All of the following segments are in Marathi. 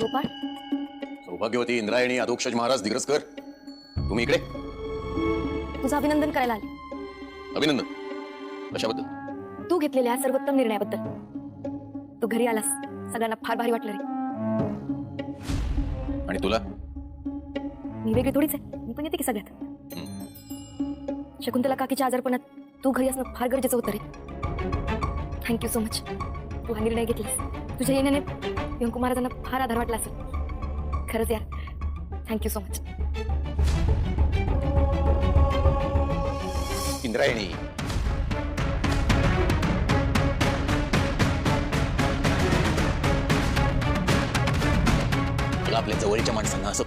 गोपाळ? सौभाग्यवती इंद्रायणी अधोक्षज महाराज दिग्रसकर तुम्ही इकडे? तुझं अभिनंदन करायला आले. अभिनंदन. कशाबद्दल? तू घेतलेल्या सर्वोत्तम निर्णयाबद्दल. तू घरी आलास सगळ्यांना फार भारी वाटलं रे. आणि तुला? मी वेगळी थोडीच आहे. मी पण येते की सगळ्यात? शकुंतला काकीच्या आजारपणात तू घरी असणं फार गरजेचं होतं रे. थँक्यू सो मच तू हा निर्णय घेतलास. तुझ्या येण्याने व्यंकू महाराजांना फार आधार वाटला असेल. खरंच यार थँक्यू सो मच इंद्रायणी. तुला आपल्या जवळच्या माणसांना असं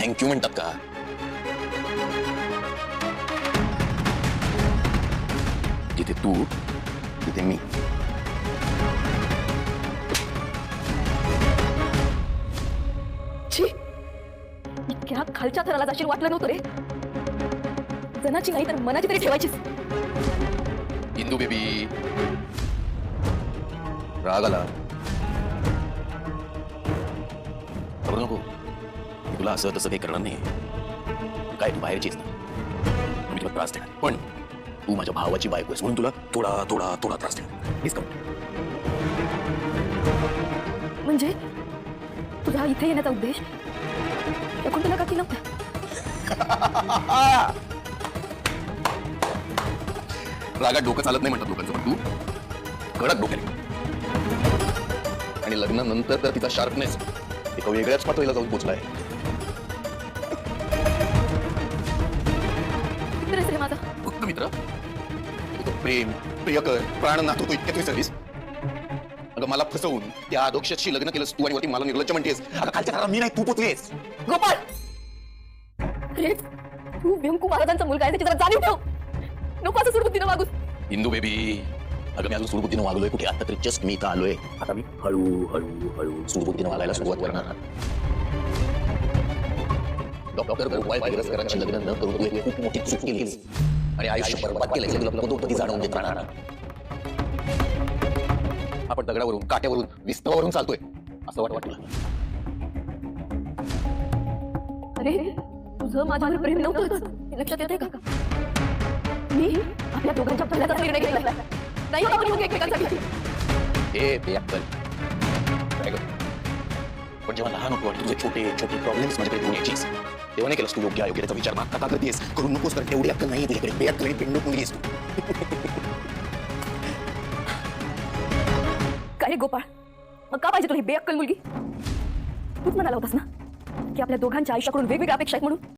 थँक्यू म्हणतात का? जिथे तू तिथे मी. इतक्या खालच्या थराला जाशील वाटलं नव्हतं रे. जनाची नाही तर मनाची तरी ठेवायचीच इंदू बेबी. राग आला. घाबरू नको. तुला असं तसं काही करणार नाही काय तू बाहेरचीच ना. मी तुला त्रास देणार. पण तू माझ्या भावाची बायको आहेस म्हणून तुला थोडा थोडा थोडा त्रास देणार. कमी म्हणजे? तुझा इथे येण्याचा उद्देश शकुंतला काकी नव्हता रागात डोकं चालत नाही म्हणतात लोकांचं पण तू. कडक डोक्याने. आणि लग्नानंतर तर तिचा शार्पनेस एका वेगळ्याच पातळीला जाऊन पोचलाय फक्त मित्र? प्रेम प्रियकर प्राण नातो तू इतक्यात विसरलीस अगं मला फसवून त्या अधोक्षशी लग्न केलंस तू आणि वरती मला निर्लज्ज म्हणतेस. अगं खालच्या घराला मी नाही तू पोचलीस अरे तू व्यंकू महाराजांचा मुलगा आहे त्याची जरा जाणीव ठेव. नको असं सुरबुद्धीनं वागूस. इंदू बेबी अगं मी अजून सुरबुद्धीनं वागलोय. कुठे? आता तरी जस्ट मी इथं आलोय. आता मी हळू हळू हळू सुरबुद्धीनं वागायला सुरुवात करणार. डॉक्टर गोपाळ वायरसकरांची लग्न न करून तू एक खूप मोठी चूक केलीस. आणि आयुष्य बरबाद केलं तुला कधी जाणवून देत राहणार. आपण दगडावरून काट्यावरून विस्तवावरून चालतोय असं वाट वाटलं अरे तुझं माझ्यावर प्रेम नव्हतंच. हे लक्षात येते का? मी आपल्या दोघांच्या पहिल्याचा निर्णय घेतला नाही आपण योग्य एकमेकांसाठी. हे ते अक्कल काय गं? पण जेव्हा लहान होतो आणि तुझे छोटे छोटे प्रॉब्लेम्स माझ्याकडे घेऊन यायचीस तेव्हा नाही केलंस तू योग्य अयोग्य त्याचा विचार माग का करतेस? करू नकोस तर तेवढी अक्कल नाही तुझ्याकडे बेअक्कल पिंडूक मुलगीस तू. काय रे गोपाळ. मग का पाहिजे तुला ही बेअक्कल मुलगी? तूच म्हणाला होतास ना की आपल्या दोघांच्या आयुष्याकडून वेगवेगळ्या अपेक्षा आहेत म्हणून?